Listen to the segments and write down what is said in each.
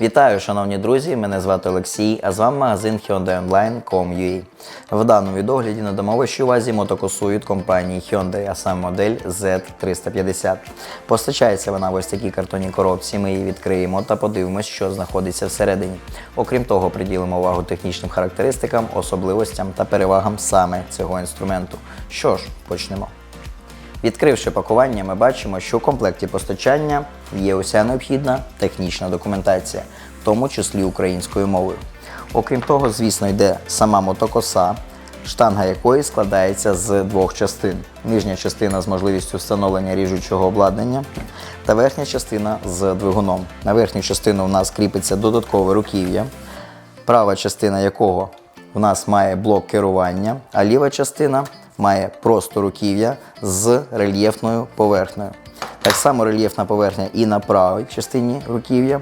Вітаю, шановні друзі! Мене звати Олексій, а з вами магазин Hyundai Online.com.ua. В даному відогляді надамо вашій увазі мотокосу від компанії Hyundai, а саме модель Z350. Постачається вона в ось такій картонній коробці. Ми її відкриємо та подивимось, що знаходиться всередині. Окрім того, приділимо увагу технічним характеристикам, особливостям та перевагам саме цього інструменту. Що ж, почнемо. Відкривши пакування, ми бачимо, що у комплекті постачання є уся необхідна технічна документація, в тому числі українською мовою. Окрім того, звісно, йде сама мотокоса, штанга якої складається з двох частин: нижня частина з можливістю встановлення ріжучого обладнання та верхня частина з двигуном. На верхню частину у нас кріпиться додаткове руків'я, права частина якого в нас має блок керування, а ліва частина має просто руків'я з рельєфною поверхнею. Так само рельєфна поверхня і на правій частині руків'я.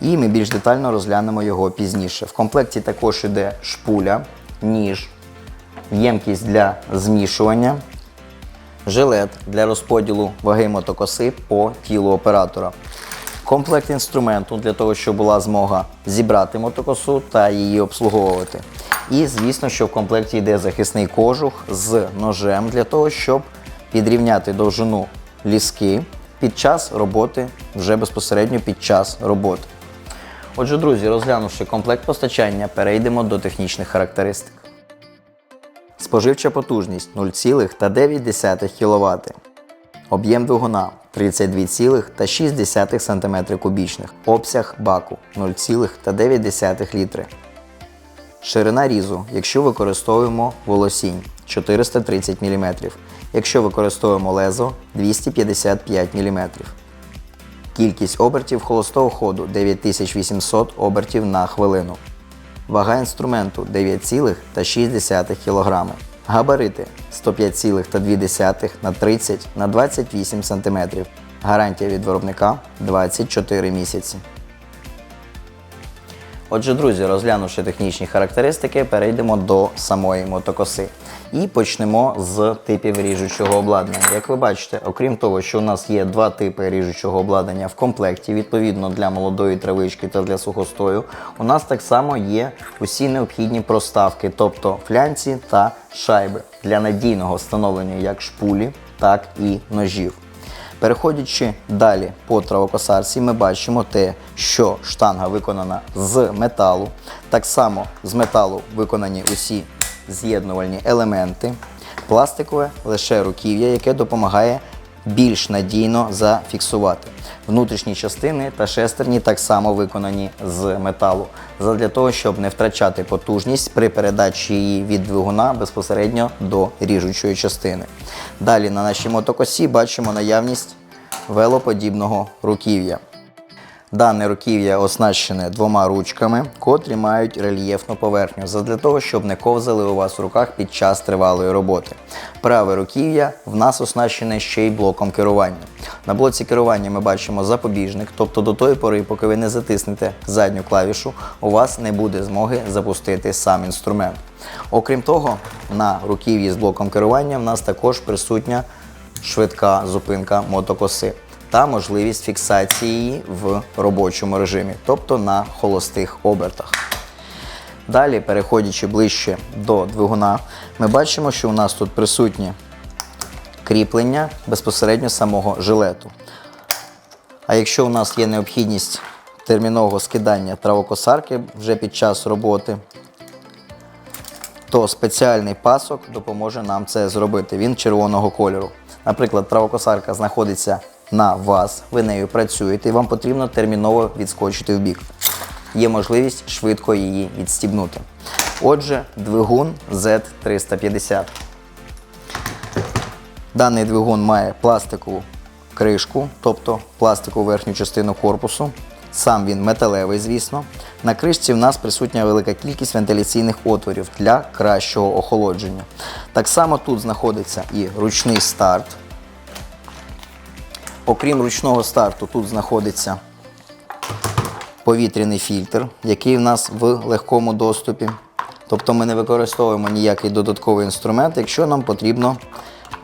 І ми більш детально розглянемо його пізніше. В комплекті також йде шпуля, ніж, ємкість для змішування, жилет для розподілу ваги мотокоси по тілу оператора. Комплект інструменту для того, щоб була змога зібрати мотокосу та її обслуговувати. І, звісно, що в комплекті йде захисний кожух з ножем для того, щоб підрівняти довжину ліски під час роботи, вже безпосередньо під час роботи. Отже, друзі, розглянувши комплект постачання, перейдемо до технічних характеристик. Споживча потужність 0,9 кВт. Об'єм двигуна 32,6 см кубічних. Обсяг баку 0,9 літри. Ширина різу, якщо використовуємо волосінь 430 мм. Якщо використовуємо лезо 255 мм. Кількість обертів холостого ходу 9800 обертів на хвилину. Вага інструменту 9,6 кг. Габарити 105,2 на 30 на 28 см. Гарантія від виробника 24 місяці. Отже, друзі, розглянувши технічні характеристики, перейдемо до самої мотокоси. І почнемо з типів ріжучого обладнання. Як ви бачите, окрім того, що у нас є два типи ріжучого обладнання в комплекті, відповідно для молодої травички та для сухостою, у нас так само є усі необхідні проставки, тобто флянці та шайби для надійного встановлення як шпулі, так і ножів. Переходячи далі по травокосарці, ми бачимо те, що штанга виконана з металу. Так само з металу виконані усі з'єднувальні елементи. Пластикове лише руків'я, яке допомагає більш надійно зафіксувати. Внутрішні частини та шестерні так само виконані з металу, задля того, щоб не втрачати потужність при передачі її від двигуна безпосередньо до ріжучої частини. Далі на нашій мотокосі бачимо наявність велоподібного руків'я. Дане руків'я оснащене двома ручками, котрі мають рельєфну поверхню, задля того, щоб не ковзали у вас в руках під час тривалої роботи. Праве руків'я в нас оснащене ще й блоком керування. На блоці керування ми бачимо запобіжник, тобто до тої пори, поки ви не затиснете задню клавішу, у вас не буде змоги запустити сам інструмент. Окрім того, на руків'ї з блоком керування в нас також присутня швидка зупинка мотокоси та можливість фіксації в робочому режимі, тобто на холостих обертах. Далі, переходячи ближче до двигуна, ми бачимо, що у нас тут присутні кріплення безпосередньо самого жилету. А якщо у нас є необхідність термінового скидання травокосарки вже під час роботи, то спеціальний пасок допоможе нам це зробити. Він червоного кольору. Наприклад, травокосарка знаходиться на вас, ви нею працюєте, і вам потрібно терміново відскочити в бік. Є можливість швидко її відстібнути. Отже, двигун Z350. Даний двигун має пластикову кришку, тобто пластикову верхню частину корпусу. Сам він металевий, звісно. На кришці в нас присутня велика кількість вентиляційних отворів для кращого охолодження. Так само тут знаходиться і ручний старт. Окрім ручного старту, тут знаходиться повітряний фільтр, який в нас в легкому доступі. Тобто ми не використовуємо ніякий додатковий інструмент, якщо нам потрібно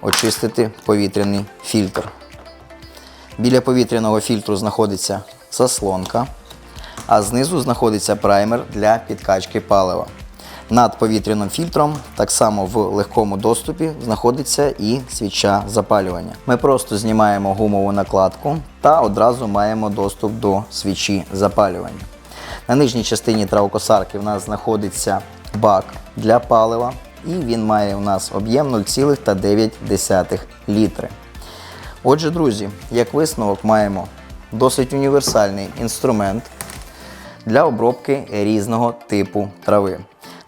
очистити повітряний фільтр. Біля повітряного фільтру знаходиться заслонка. а знизу знаходиться праймер для підкачки палива. Над повітряним фільтром, так само в легкому доступі, знаходиться і свіча запалювання. Ми просто знімаємо гумову накладку та одразу маємо доступ до свічі запалювання. На нижній частині травокосарки в нас знаходиться бак для палива, і він має у нас об'єм 0,9 літри. Отже, друзі, як висновок маємо досить універсальний інструмент для обробки різного типу трави.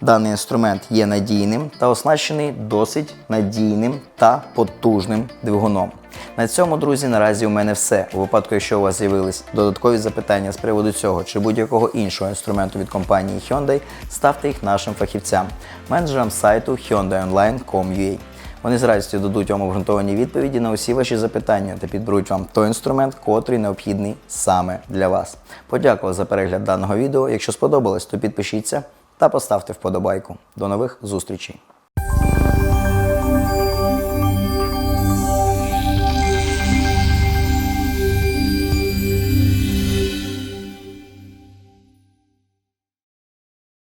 Даний інструмент є надійним та оснащений досить надійним та потужним двигуном. На цьому, друзі, наразі у мене все. У випадку, якщо у вас з'явились додаткові запитання з приводу цього чи будь-якого іншого інструменту від компанії Hyundai, ставте їх нашим фахівцям, менеджерам сайту hyundaionline.com.ua. Вони з радістю дадуть вам обґрунтовані відповіді на усі ваші запитання та підберуть вам той інструмент, котрий необхідний саме для вас. Подякував за перегляд даного відео. Якщо сподобалось, то підпишіться та поставте вподобайку. До нових зустрічей!